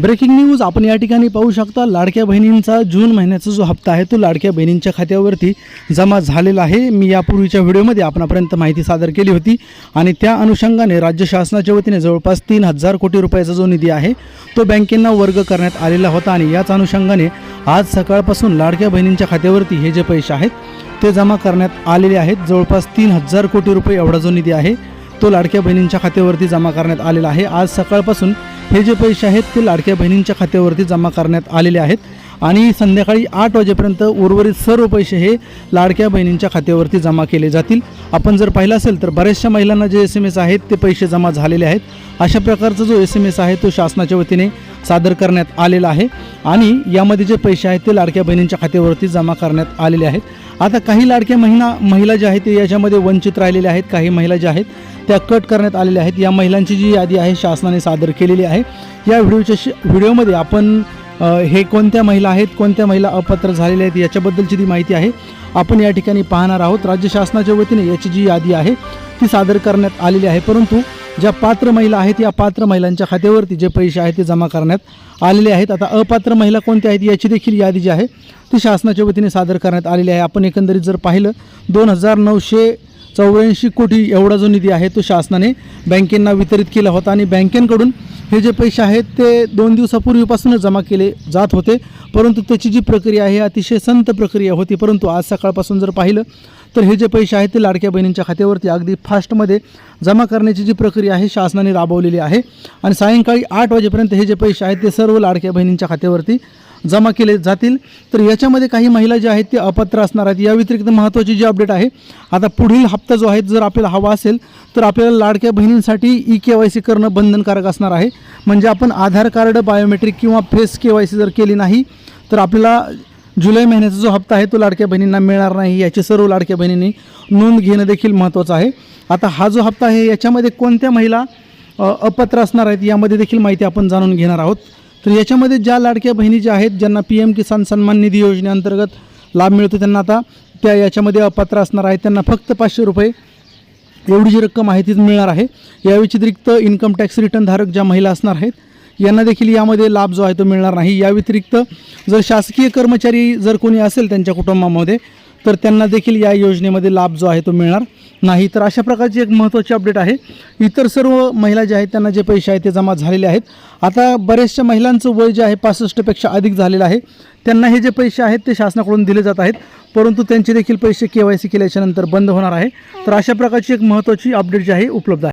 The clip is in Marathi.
ब्रेकिंग न्यूज आपण या ठिकाणी पाहू शकता लाडक्या बहिणींचा जून महिन्याचा जो हप्ता आहे तो लाडक्या बहिणींच्या खात्यावरती जमा झालेला आहे. मी यापूर्वीच्या व्हिडिओमध्ये आपणापर्यंत माहिती सादर केली होती आणि त्या अनुषंगाने राज्य शासनाच्या वतीने जवळपास तीन हजार कोटी रुपयाचा जो निधी आहे तो बँकेंना वर्ग करण्यात आलेला होता आणि याच अनुषंगाने आज सकाळपासून लाडक्या बहिणींच्या खात्यावरती हे जे पैसे आहेत ते जमा करण्यात आलेले आहेत. जवळपास तीन हजार कोटी रुपये एवढा जो निधी आहे तो लाडक्या बहिणींच्या खात्यावरती जमा करण्यात आलेला आहे. आज सकाळपासून हे जे पैसे आहेत ते लाडक्या बहिणींच्या खात्यावरती जमा करण्यात आलेले आहेत. आणि संध्याकाळी आठ वाजेपर्यंत उर्वरित सर्व पैसे हे लाडक्या बहिणींच्या खात्यावरती जमा केले जातील. आपण जर पाहिलं असेल तर बऱ्याचशा महिलांना जे एस एम एस आहेत ते पैसे जमा झालेले आहेत. अशा प्रकारचा जो एस एम एस आहे तो शासनाच्या वतीने सादर करण्यात आलेला आहे. आणि यामध्ये जे पैसे आहेत ते लाडक्या बहिणींच्या खात्यावरती जमा करण्यात आलेले आहेत. आता काही लाडक्या महिला महिला ज्या आहेत ते याच्यामध्ये वंचित राहिलेल्या आहेत. काही महिला ज्या आहेत त्या कट करण्यात आलेल्या आहेत. या महिलांची जी यादी आहे शासनाने सादर केलेली आहे. या व्हिडिओच्या श व्हिडिओमध्ये आपण हे कोणत्या महिला आहेत कोणत्या महिला अपात्र झालेल्या आहेत याच्याबद्दलची ती माहिती आहे आपण या ठिकाणी पाहणार आहोत. राज्य शासनाच्या वतीने याची जी यादी आहे ती सादर करण्यात आलेली आहे. परंतु ज्या पात्र महिला आहेत या पात्र महिलांच्या खात्यावरती जे पैसे आहेत ते जमा करण्यात आलेले आहेत. आता अपात्र महिला कोणत्या आहेत याची देखील यादी जी आहे ती शासनाच्या वतीने सादर करण्यात आलेली आहे. आपण एकंदरीत जर पाहिलं दोन हजार नऊशे चौऱ्याऐंशी कोटी एवढा जो निधी आहे तो शासनाने बँकेंना वितरित केला होता आणि बँकेंकडून हे जे पैसे आहेत ते दोन दिवसापूर्वीपासूनच जमा केले जात होते. परंतु त्याची जी प्रक्रिया आहे अतिशय संत प्रक्रिया होती. परंतु आज सकाळपासून जर पाहिलं तर हे जे पैसे आहेत ते लाडक्या बहिणींच्या खात्यावरती अगदी फास्टमध्ये जमा करण्याची जी प्रक्रिया आहे शासनाने राबवलेली आहे. आणि सायंकाळी आठ वाजेपर्यंत हे जे पैसे आहेत ते सर्व लाडक्या बहिणींच्या खात्यावरती जमा केले जातील. तर याच्यामध्ये काही महिला ज्या आहेत ते अपात्र असणार आहेत. या व्यतिरिक्त महत्त्वाची जी अपडेट आहे आता पुढील हप्ता जो आहे जर आपल्याला हवा असेल तर आपल्याला लाडक्या बहिणींसाठी ई के वाय सी करणं बंधनकारक असणार आहे. म्हणजे आपण आधार कार्ड बायोमेट्रिक किंवा फेस के वाय सी जर केली नाही तर आपल्याला जुलै महिन्याचा जो हप्ता आहे तो लाडक्या बहिणींना मिळणार नाही. याची सर्व लाडक्या बहिणींनी नोंद घेणं देखील महत्त्वाचं आहे. आता हा जो हप्ता आहे याच्यामध्ये कोणत्या महिला अपत्र असणार आहेत यामध्ये देखील माहिती आपण जाणून घेणार आहोत. तर याच्यामध्ये ज्या लाडक्या बहिणी ज्या आहेत ज्यांना पी एम किसान सन्मान निधी योजनेअंतर्गत लाभ मिळतो त्यांना आता त्या याच्यामध्ये अपात्र असणार आहेत. त्यांना फक्त पाचशे रुपये एवढी जी रक्कम आहे तीच मिळणार आहे. या व्यतिरिक्त इन्कम टॅक्स रिटर्न धारक ज्या महिला असणार आहेत यांना देखील यामध्ये लाभ जो आहे तो मिळणार नाही. या व्यतिरिक्त जर शासकीय कर्मचारी जर कोणी असेल त्यांच्या कुटुंबामध्ये तर त्यांना देखील या योजनेमध्ये लाभ जो आहे तो मिळणार नाही. तर अशा प्रकारची एक महत्त्वाची अपडेट आहे. इतर सर्व महिला ज्या आहेत त्यांना जे पैसे आहेत ते जमा झालेले आहेत. आता बऱ्याचशा महिलांचं वय जे आहे पासष्टपेक्षा अधिक झालेलं आहे. त्यांना हे जे पैसे आहेत ते शासनाकडून दिले जात आहेत. परंतु त्यांचे देखील पैसे के वाय सी केल्याच्यानंतर बंद होणार आहे. तर अशा प्रकारची एक महत्त्वाची अपडेट जी आहे उपलब्ध आहे.